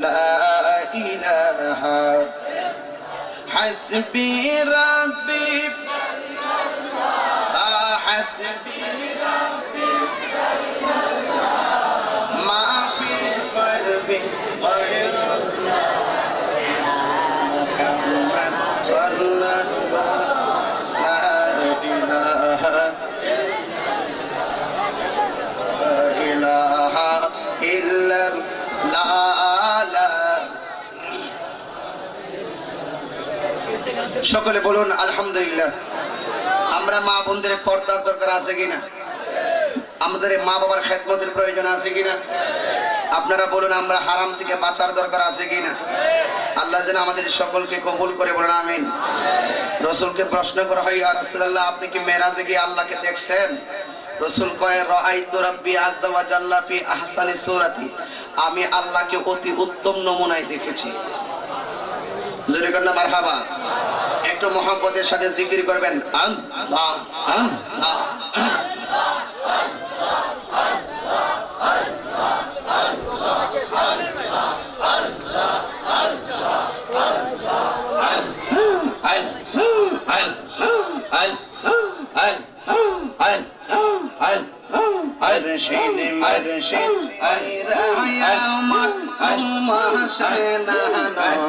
لا إله. حسبي ربي. آه حسبي ربي. ما في قلبي غير محمد صلى الله لا إله لا إله إلا الله. সকলে বলুন, আলহামদুলিল্লাহ। আমরা মা বোনদের পর্দার দরকার আছে কিনা? আমাদের মা বাবার খেদমতের প্রয়োজন আছে কিনা? আপনারা বলুন, আমরা হারাম থেকে বাঁচার দরকার আছে কিনা? আল্লাহ যেন আমাদের সকলকে কবুল করে বলেন, আমিন। রসুলকে প্রশ্ন করা হয় আর রাসূলুল্লাহ, আপনি কি মেরাজে গিয়ে আল্লাহকে দেখছেন? রসুল কয়ে, রাআইতু রাব্বি আযজা ওয়া জাল্লা ফি আহসানি সূরাতি। আমি আল্লাহকে অতি উত্তম নমুনায় দেখেছি। জোরে কন্যা, মারহাবা। একটু মোহাম্মতের সাথে জিকির করবেন। নয়নে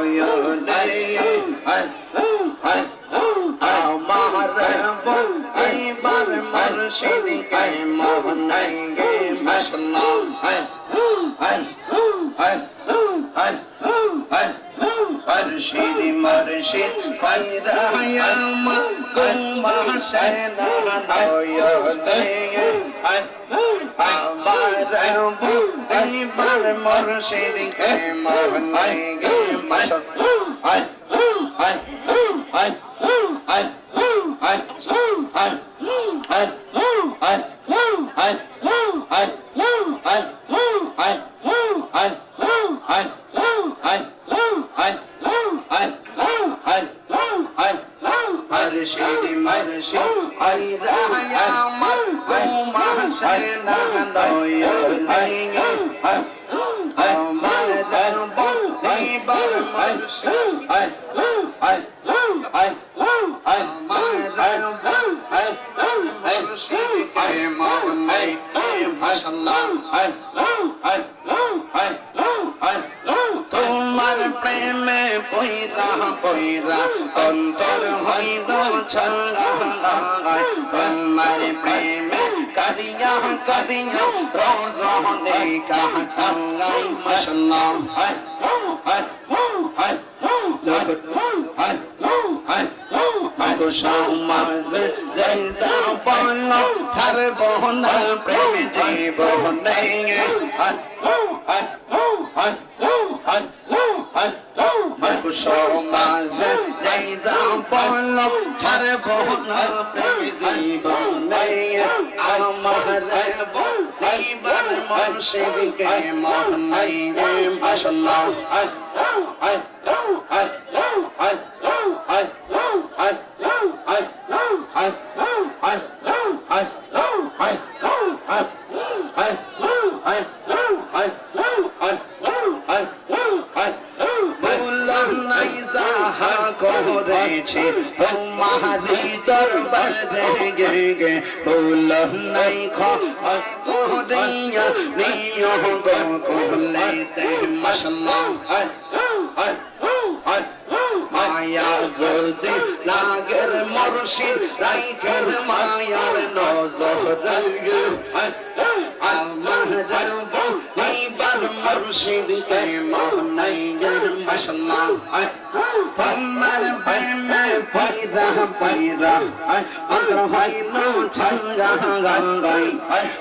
আমার এইবার মুর্শিদ কে মোহনাই গে মশলা মুর্শিদ মুর্শিদ আইরা আমার আম্মা সেনা নয়নে আমার এইবার মুর্শিদ কে মোহনাই গে মশলা উমা সেনা নয়নে আমার এইবার মুর্শিদ আমার মুর্শিদ কে মোহনাই গে মাশাআল্লাহ তোমার প্রেমে পইরা পইরা অন্তর হইল ছঙ্গায় তোমার প্রেমে কাদিয়া কাদিয়া রোজনে কাটাঙ্গাই মাশাল্লাহ সমাজ জয় বল ছাড়ব না, প্রেম জীবন সমাজ জয় যা বল ছাড়ব না জীবন আমার এইবার মুর্শিদকে মোহনাই মাশাল্লাহ বললাম যদি লাগের মুর্শিদ রাইখের মায়ার নজর আমার এইবার মুর্শিদ কে মোহনাই গের মাশাল্লাহ তোমার প্রেমে পাইরা পাইরা অন্তর হইল ছঙ্গা গঙ্গাই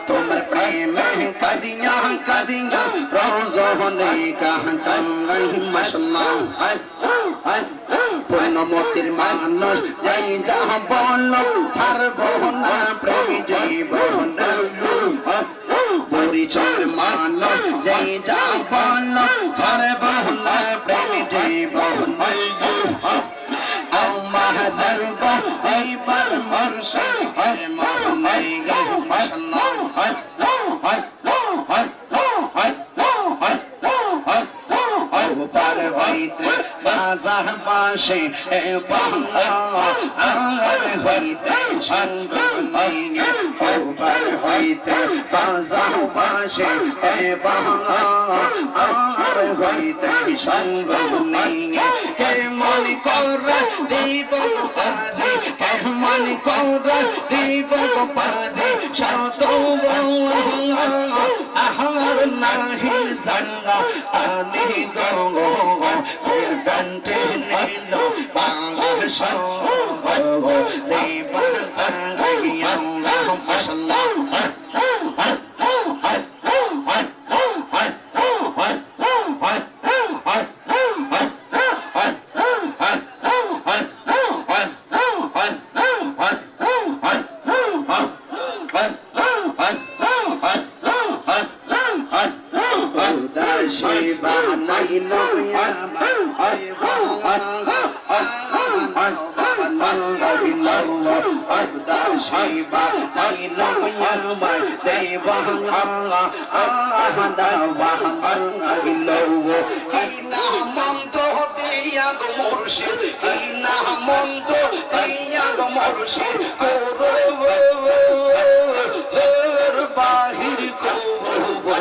তোমার প্রেমে কাদিয়া কাদিয়া রোজনে কাহাঙ্গাই মাশাল্লাহ পূর্ণমতির মানুষ যাই যা বল ছাড়ব না প্রেম জীবন পরিচয়ের মানুষ যে যা বল ছাড়ব বহুলা প্রেম জীবন আমার এইবার মুর্শিদ কে মোহনাই গে মাশাল্লাহ হইতে বাজার পাশে বাংলা আর হইতে সঙ্গ নিয়ে ওপার হইতে বাজার পাশে বাংলা আর হইতে সঙ্গ নিয়ে কে মনে করে দিব পারে, কে মনে করে দিব পারে শত আহার নাহি জাঙ্গা আনি গো এর ব্যান্টে নিল বাংলা সঙ্গ বাজাঙ্গি আল্লাহ আহাদা বাহাঙ্গিল কিনা মন্ত্র দিয়া মুর্শিদ কিনা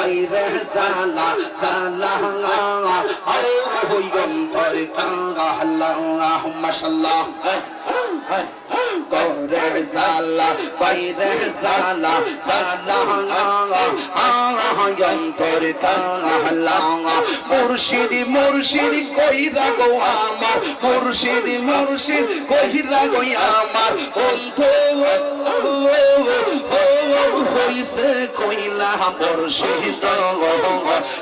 জালা সালা সালা জালা ওই অন্তর কাঙ্গা হাল্লা মাশাল্লাহ করে জালা বাইরে জালা জালা অন্তর হাল্লা মুর্শিদ মুর্শিদ কইরা গো আমার মুর্শিদ মুর্শিদ কইরা গো আমার অন্ত হইছে কইলা মুর্শিদ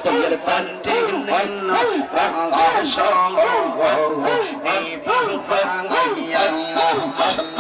তোমার পান্টি সঙ্গ এই বাংলা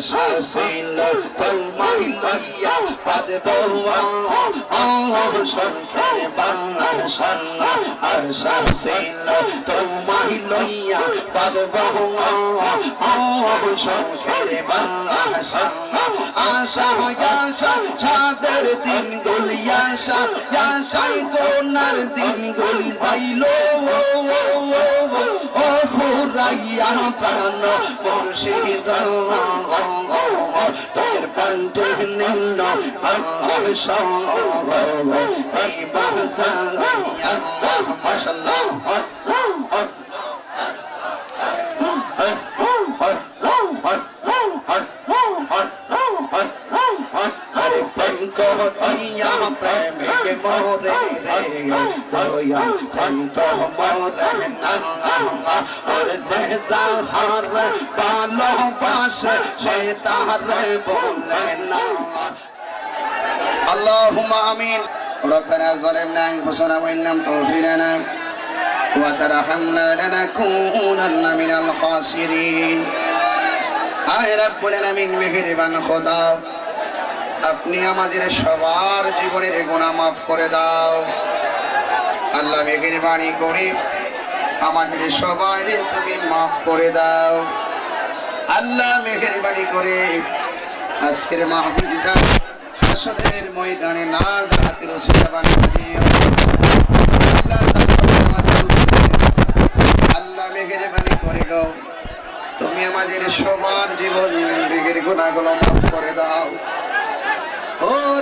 ছিল তোমার লইয়া পাদব সংসার বাংলা সাল্লা আশা ছিল তোমার লইয়া পাদব সংসার বাংলা সাল্লা আশা আশা ছাদের দিন গলি আশা আশাই কোনার দিন গলি যাইল। প্রাণ মুর্শিদ। তোর পান্তে নিল মাশাল্লাহ। প্রেম কহিয়া প্রেমিক মোরে রে দয়া প্রেম তো মোরে না ওর যে যাহার ভালোবাসে সে তাহার বলে না اللهم امين ربنا ظلمنا انفسنا وان لم تغفر لنا وترحمنا لنكونن من الخاسرين আয় রাব্বুল আলামিন মেহেরবান খোদা আপনি আমাদের সবার জীবনের গুণা মাফ করে দাও। আল্লাহ মেহেরবানি করে আমাদের সবার তুমি মাফ করে দাও। আল্লাহ মেহেরবানি করে আজকের মাহফিলটা হাসরের ময়দানে না জাহাতের রসুলা বানিয়ে দিও। আল্লাহ করে গো। তুমি আমাদের সবার জীবন দিকের গুণাগুলো মাফ করে দাও।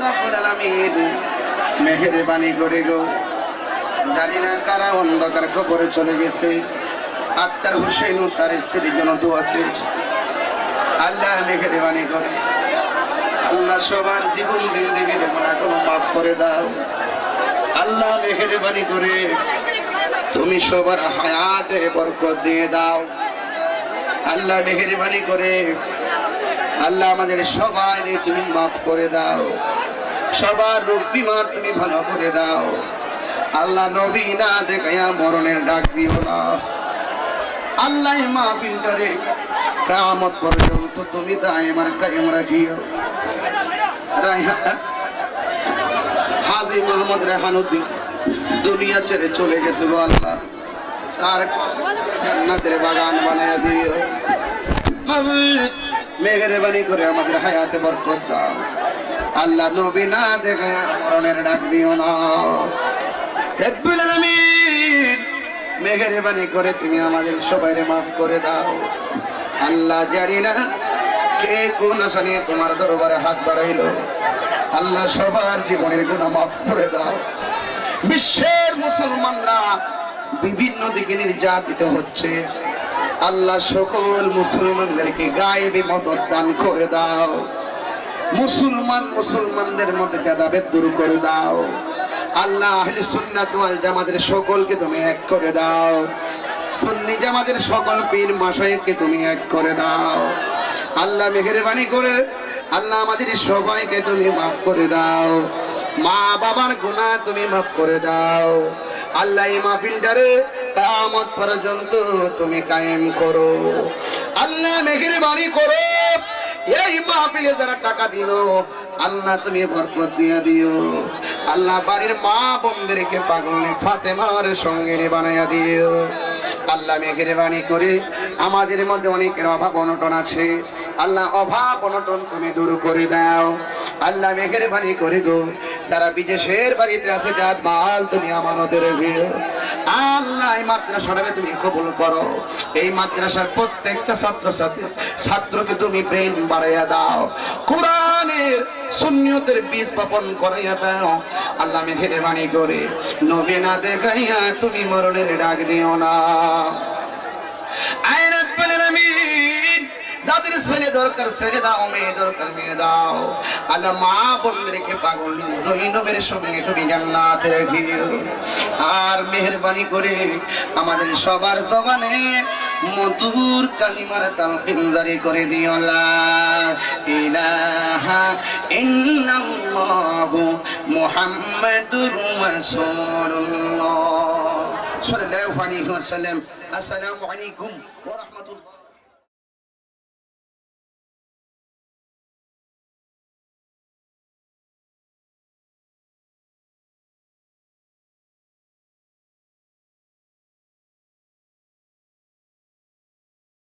রাব্বুল আলামিন। মেহেরবানি করে গো। জানি না কারা অন্ধকার কবরে চলে গেছে। আক্তার হোসেন তার স্ত্রীর জন্য দোয়া চেয়েছে। আল্লাহ মেহেরবানি করে। আল্লাহ সবার জীবন জিন্দিগির গুণাগুলো মাফ করে দাও। আল্লাহ মেহেরবানি করে। তুমি সবার হায়াতে বরকত দিয়ে দাও। আল্লাহ মেহেরবানি করে। আল্লাহ আমাদের সবাই তুমি মাফ করে দাও। সবার রোগ বিমার তুমি ভালো করে দাও। আল্লাহ নবী না দেখাইয়া মরণের ডাক দিও না। আল্লাহ মাহফিলটারে কামত পর্যন্ত তুমি দায়মার কায়েম রাখিও। রাইহা- হাজি মোহাম্মদ রেহানুদ্দিন দুনিয়া ছেড়ে চলে গেছে গো আল্লাহ। তার জান্নাতের বাগান বানায় দিও। মেঘের মেহেরবানি করে আমাদের হায়াতে বরকত দাও। আল্লাহ নবী না দেখে মরণের ডাক দিও না। আলামিন মেহেরবানি করে তুমি আমাদের সবাইরে মাফ করে দাও। আল্লাহ জানি না কে কোন আশা নিয়ে তোমার দরবারে হাত বাড়াইলো। আল্লাহ সবার জীবনের গুণা মাফ করে দাও। বিশ্বের মুসলমানরা বিভিন্ন দিকে নির্যাতিত হচ্ছে। আল্লাহ সকল মুসলমানদেরকে গায়েবী মদত দান করে দাও। মুসলমান মুসলমানদের মধ্যে ভেদাভেদ দূর করে দাও। আল্লাহ আহলে সুন্নাত ওয়াল জামাতের সকলকে তুমি এক করে দাও। সুন্নি জামাতের সকল পীর মাশাইখকে তুমি এক করে দাও। আল্লাহ মেহেরবানি করে আল্লাহ আমাদের সবাইকে তুমি মাফ করে দাও। মা বাবার গুনাহ তুমি মাফ করে দাও। আল্লাহ মাহফিলটারে কামত পর্যন্ত তুমি কায়েম করো। আল্লাহ মেহেরবানি করো। এই মাহফিলে যারা টাকা দিল, আল্লাহ তুমি বরকত দিয়ে দিও। আল্লাহ বাড়ির মা বোনদেরকে পাগল ফাতেমার সঙ্গে বানাইয়া দিও। আল্লাহ মেঘের বাণী করে, আমাদের মধ্যে অনেকের অভাব অনটন আছে। আল্লাহ অভাব অনটন তুমি দূর করে দাও। আল্লাহ মেঘের বাণী করে গো তারা বিদেশের বাড়িতে আছে, যার মাল তুমি আমানতে রেখে আল্লাহ, এই মাদ্রাসাটাকে তুমি কবুল করো। এই মাদ্রাসার প্রত্যেকটা ছাত্র ছাত্রী ছাত্রকে তুমি ব্রেন বাড়াইয়া দাও। কোরআনের, সুন্নিয়তের বীজ বপন করাইয়া দাও। আল্লাহ মেহেরবানি করে নবীনা দেখাইয়া তুমি মরণের ডাক দিও না। যাদের ছেলে দরকার ছেলে দাও, মেয়ে দরকার, মেয়ে দাও। আল্লাহ মা বোনদেরকে পাগল জৈনবের সঙ্গে তুমি জান্নাতে রেখিও। আর মেহেরবানি করে আমাদের সবার জবানে মধুর কালিমার তালকিন জারি করে দিও। ইলাহা ইল্লাল্লাহু মুহাম্মাদুর রাসূলুল্লাহ। সাল্লাল্লাহু আলাইহি ওয়াসাল্লাম। আসসালামু আলাইকুম ওয়া রাহমাতুল্লাহ।